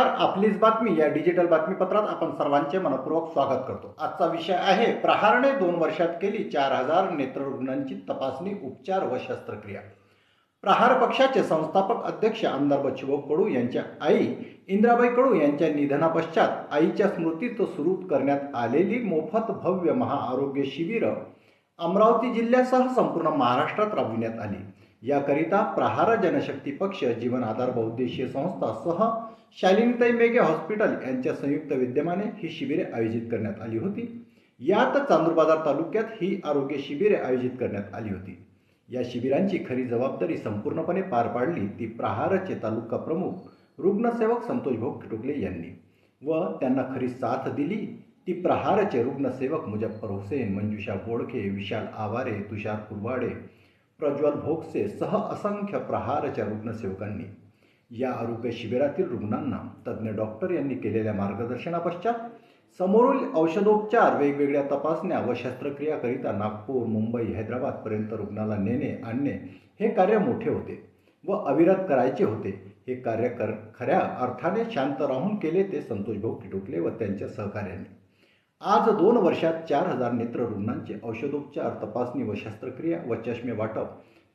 नमस्कार आपलीच बातमी या डिजिटल बातमीपत्रात आपण सर्वांचे मनपूर्वक स्वागत करतो. आजचा विषय आहे प्रहारने दोन वर्षात केली चार हजार नेत्ररुग्णांची तपासणी उपचार व शस्त्रक्रिया. प्रहार पक्षाचे संस्थापक अध्यक्ष आमदार बच्चूभाऊ कडू यांच्या आई इंद्राबाई कडू यांच्या निधनापश्चात आईच्या स्मृतीत सुरू करण्यात आलेली मोफत भव्य महाआरोग्य शिबिरं अमरावती जिल्ह्यासह संपूर्ण महाराष्ट्रात राबविण्यात आली. याकरिता प्रहार जनशक्ती पक्ष जीवन आधार बहुद्देशीय संस्था सह शालिनीताई मेघे हॉस्पिटल यांच्या संयुक्त विद्यमाने ही शिबिरे आयोजित करण्यात आली होती. यात चांदूरबाजार तालुक्यात ही आरोग्य शिबिरे आयोजित करण्यात आली होती. या शिबिरांची खरी जबाबदारी संपूर्णपणे पार पाडली ती प्रहारचे तालुका प्रमुख रुग्णसेवक संतोष भोग टुकले यांनी. व त्यांना खरी साथ दिली ती प्रहारचे रुग्णसेवक मुजफ्फर हुसेन मंजुषा बोडखे विशाल आवारे तुषार कुरवाडे प्रज्वल भोगसे सह असंख्य प्रहारच्या रुग्णसेवकांनी या आरोग्य शिबिरातील रुग्णांना तज्ज्ञ डॉक्टर यांनी केलेल्या मार्गदर्शनापश्चात समोरील औषधोपचार वेगवेगळ्या तपासण्या व शस्त्रक्रियाकरिता नागपूर मुंबई हैदराबादपर्यंत रुग्णाला नेणे आणणे हे कार्य मोठे होते व अविरत करायचे होते. हे कार्य कर खऱ्या अर्थाने शांत राहून केले ते संतोष भाऊ टिटुकले व त्यांच्या सहकार्याने. आज दोन वर्षात चार हजार नेत्र रुग्णांचे औषधोपचार तपासणी व शस्त्रक्रिया व चष्मे वाटप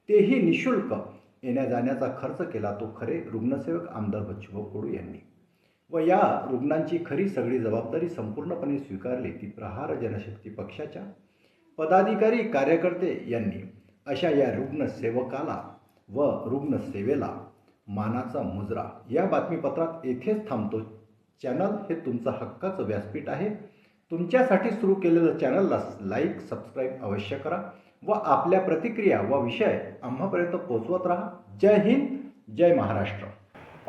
तेही निशुल्क. येण्या जाण्याचा खर्च केला तो खरे रुग्णसेवक आमदार बच्चूभाऊ कडू यांनी. व या रुग्णांची खरी सगळी जबाबदारी संपूर्णपणे स्वीकारली ती प्रहार जनशक्ती पक्षाच्या पदाधिकारी कार्यकर्ते यांनी. अशा या रुग्णसेवकाला व रुग्णसेवेला मानाचा मुजरा. या बातमीपत्रात येथेच थांबतो. चॅनल हे तुमचं हक्काचं व्यासपीठ आहे. तुमच्यासाठी सुरू केलेलं चॅनलला लाईक सबस्क्राईब अवश्य करा व आपल्या प्रतिक्रिया व विषय आम्हापर्यंत पोहोचवत राहा. जय हिंद जय महाराष्ट्र.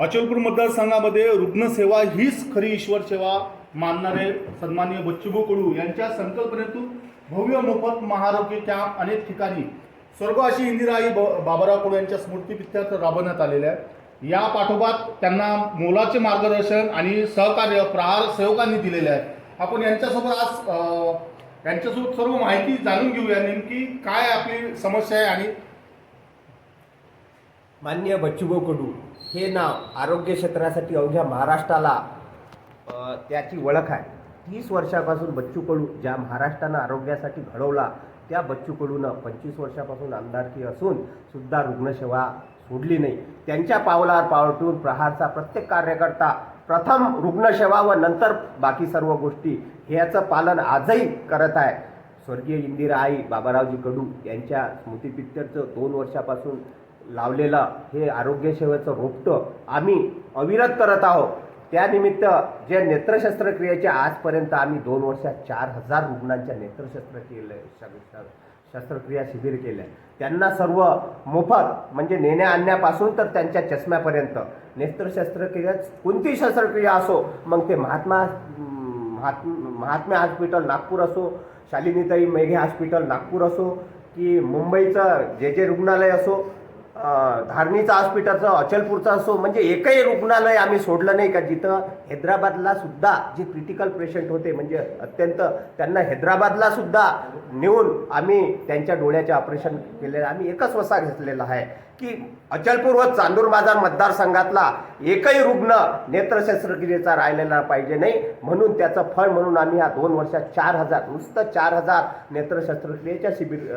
अचलपूर मतदारसंघामध्ये रुग्णसेवा हीच खरी ईश्वर सेवा मानणारे सन्माननीय बच्चूभाऊ कडू यांच्या संकल्पनेतून भव्य मोफत महारोग्य कॅम्प अनेक ठिकाणी स्वर्ग अशी इंदिराई ब- बाबाराव कडू यांच्या स्मृतीपित्यार्थ राबवण्यात आलेल्या आहे. या पाठोपाठ त्यांना मोलाचे मार्गदर्शन आणि सहकार्य प्रहार सेवकांनी दिलेले आहे. आपण यांच्यासोबत आज यांच्यासोबत सर्व माहिती जाणून घेऊया नेमकी काय आपली समस्या आहे आणि मान्य बच्चूभाऊ कडू हे नाव आरोग्य क्षेत्रासाठी अवघ्या महाराष्ट्राला त्याची ओळख आहे. तीस वर्षापासून बच्चू कडू ज्या महाराष्ट्रानं आरोग्यासाठी घडवला त्या बच्चू कडूनं पंचवीस वर्षापासून आमदारकी असून सुद्धा रुग्णसेवा सोडली नाही. त्यांच्या पावलावर पावलटून प्रहारचा प्रत्येक कार्यकर्ता प्रथम रुग्णसेवा व नंतर बाकी सर्व गोष्टी ह्याचं पालन आजही करत आहे. स्वर्गीय इंदिरा आई बाबारावजी कडू यांच्या स्मृतिपित्याचं दोन वर्षापासून लावलेलं हे आरोग्यसेवेचं रोपटं आम्ही अविरत करत आहोत. त्यानिमित्त जे नेत्रशस्त्रक्रियेचे आजपर्यंत आम्ही दोन वर्षात चार हजार रुग्णांच्या नेत्रशस्त्रक्रिये शस्त्रक्रिया शिबिर केल्या त्यांना सर्व मोफत म्हणजे नेण्या आणण्यापासून तर त्यांच्या चष्म्यापर्यंत. नेत्र शस्त्रक्रिया कोणती शस्त्रक्रिया असो मग ते महात्मा महात्मे महात्मा हॉस्पिटल नागपूर असो शालिनीताई मेघे हॉस्पिटल नागपूर असो की मुंबईचं जे जे रुग्णालय असो धारणीचा हॉस्पिटलचं अचलपूरचं असो म्हणजे एकही रुग्णालय आम्ही सोडलं नाही का? जिथं हैदराबादला सुद्धा जे क्रिटिकल पेशंट होते म्हणजे अत्यंत त्यांना हैदराबादला सुद्धा नेऊन आम्ही त्यांच्या डोळ्याचे ऑपरेशन केलेलं आम्ही एकच वसा घेतलेला आहे. की अचलपूर व चांदूर बाजार मतदारसंघातला एकही रुग्ण नेत्रशस्त्रक्रियेचा राहिलेला पाहिजे नाही म्हणून त्याचं फळ म्हणून आम्ही या दोन वर्षात चार हजार नुसतं चार हजार नेत्रशस्त्रक्रियेच्या शिबिर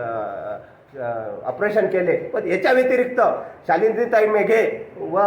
ऑपरेशन केले. पण याच्या व्यतिरिक्त शालिंद्रीताई मेघे व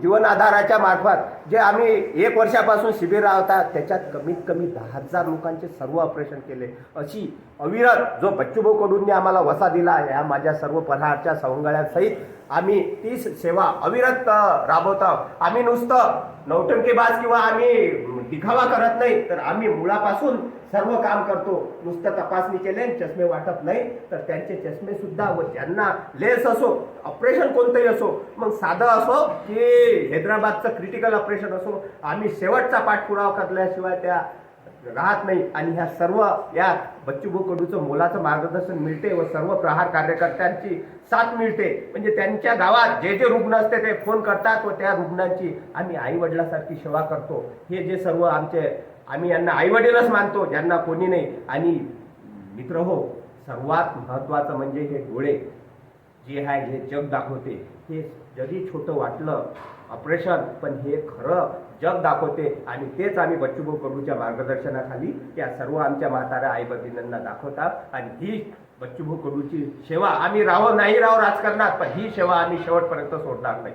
जीवन आधाराच्या मार्फत जे आम्ही एक वर्षापासून शिबिर राहतात त्याच्यात कमीत कमी दहा हजार लोकांचे सर्व ऑपरेशन केले. अशी अविरत जो बच्चूभाऊ कडूंनी आम्हाला वसा दिला या माझ्या सर्व प्रहारच्या सवंगळ्यांसहित आम्ही ती सेवा अविरत राबवत. आहोत आम्ही नुसतं नौटंकीबाज किंवा आम्ही दिखावा करत नाही तर आम्ही मुळापासून सर्व काम करतो. नुसतं तपासणी केले चष्मे वाटप नाही तर त्यांचे चष्मे सुद्धा व ज्यांना लेस असो ऑपरेशन कोणतंही असो मग साधं असो की हैदराबादचं क्रिटिकल ऑपरेशन असो. आम्ही शेवटचा पाठपुरावा करल्याशिवाय त्या राहत नाही. आणि ह्या सर्व या बच्चूभाऊ कडूचं मोलाचं मार्गदर्शन मिळते व सर्व प्रहार कार्यकर्त्यांची साथ मिळते. म्हणजे त्यांच्या गावात जे जे रुग्ण असते ते फोन करतात व त्या रुग्णांची आम्ही आई वडिलासारखी सेवा करतो. हे जे सर्व आमचे आम्ही यांना आई वडीलच मानतो ज्यांना कोणी नाही. आणि मित्र हो सर्वात महत्त्वाचं म्हणजे हे डोळे जे आहे हे जग दाखवते. हे जरी छोटं वाटलं ऑपरेशन पण हे खरं जग दाखवते. आणि तेच आम्ही बच्चूभाऊ कडूच्या मार्गदर्शनाखाली त्या सर्व आमच्या म्हाताऱ्या आई भगिनींना दाखवतात. आणि ही बच्चूभाऊ कडूची सेवा आम्ही राहो नाही राहो राजकारणात पण ही सेवा आम्ही शेवटपर्यंत सोडणार नाही.